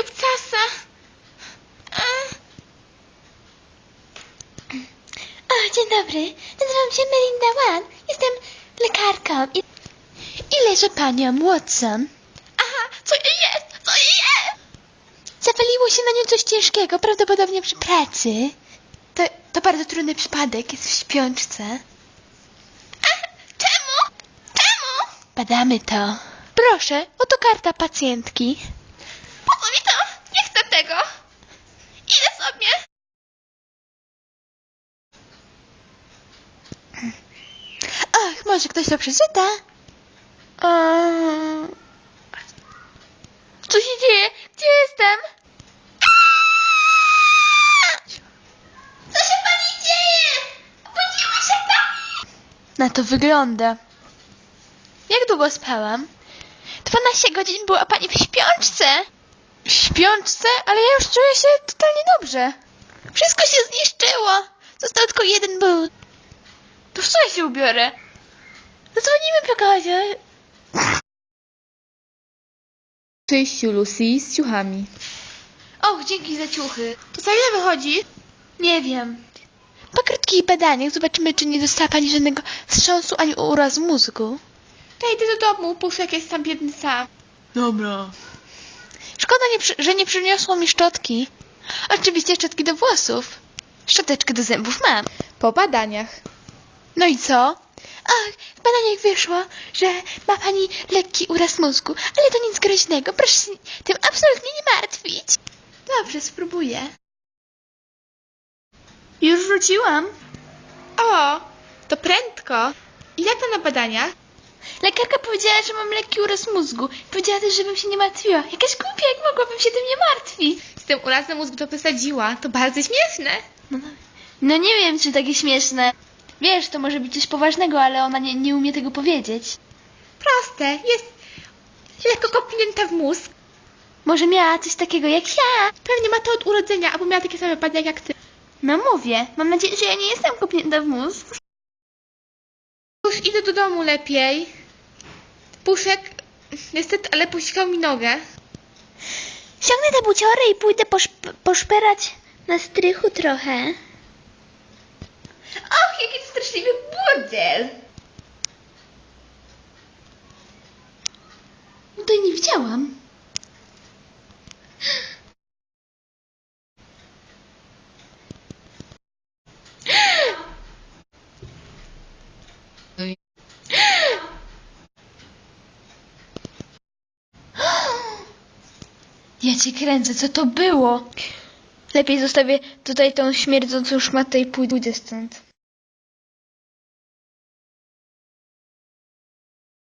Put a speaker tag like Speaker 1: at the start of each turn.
Speaker 1: Jupcasa. O, dzień dobry. Nazywam się Melinda Wan. Jestem lekarką. I, i panią Watson. Aha, co jest? Co jest? Zawaliło się na nią coś ciężkiego, prawdopodobnie przy pracy. To, to bardzo trudny przypadek, jest w śpiączce. Czemu? Czemu? Badamy to. Proszę, oto karta pacjentki. Może ktoś to przeczyta? Eee... Co się dzieje? Gdzie jestem? Co się pani dzieje? Obudziła się pani! Na to wygląda. Jak długo spałam? 12 godzin była pani w śpiączce. W śpiączce? Ale ja już czuję się totalnie dobrze. Wszystko się zniszczyło. Został tylko jeden but. To w co ja się ubiorę? Zadzwonimy po Kasię.
Speaker 2: Cześć Lucy z ciuchami.
Speaker 1: Och, dzięki za ciuchy. To za ile wychodzi? Nie wiem. Po krótkich badaniach zobaczymy, czy nie dostała pani żadnego wstrząsu ani urazu mózgu.
Speaker 2: Ja idę do domu, Puszek jest tam biedny sam.
Speaker 3: Dobra.
Speaker 1: Szkoda, nie przy, że nie przyniosło mi szczotki. Oczywiście szczotki do włosów. Szczoteczkę do zębów mam.
Speaker 2: Po badaniach.
Speaker 1: No i co? Ach, w badaniach wyszło, że ma pani lekki uraz mózgu, ale to nic groźnego. Proszę się tym absolutnie nie martwić. Dobrze, spróbuję. Już wróciłam.
Speaker 2: O, to prędko. I jak to na badaniach?
Speaker 1: Lekarka powiedziała, że mam lekki uraz mózgu. Powiedziała też, żebym się nie martwiła. Jakaś głupia, jak mogłabym się tym nie martwić?
Speaker 2: Z tym urazem mózgu to przesadziła. To bardzo śmieszne.
Speaker 1: No, no, no nie wiem, czy takie śmieszne. Wiesz, to może być coś poważnego, ale ona nie, nie umie tego powiedzieć.
Speaker 2: Proste. Jest lekko kopnięta w mózg.
Speaker 1: Może miała coś takiego jak ja.
Speaker 2: Pewnie ma to od urodzenia, albo miała takie same badania jak ty.
Speaker 1: No mówię, mam nadzieję, że ja nie jestem kopnięta w mózg.
Speaker 2: Już idę do domu lepiej. Puszek, niestety, ale posikał mi nogę.
Speaker 1: Ściągnę te buciory i pójdę poszp- poszperać na strychu trochę.
Speaker 2: Och, jaki to straszliwy burdel.
Speaker 1: Tutaj nie widziałam. Ja cię kręcę, co to było? Lepiej zostawię tutaj tą śmierdzącą szmatę i pójdę stąd.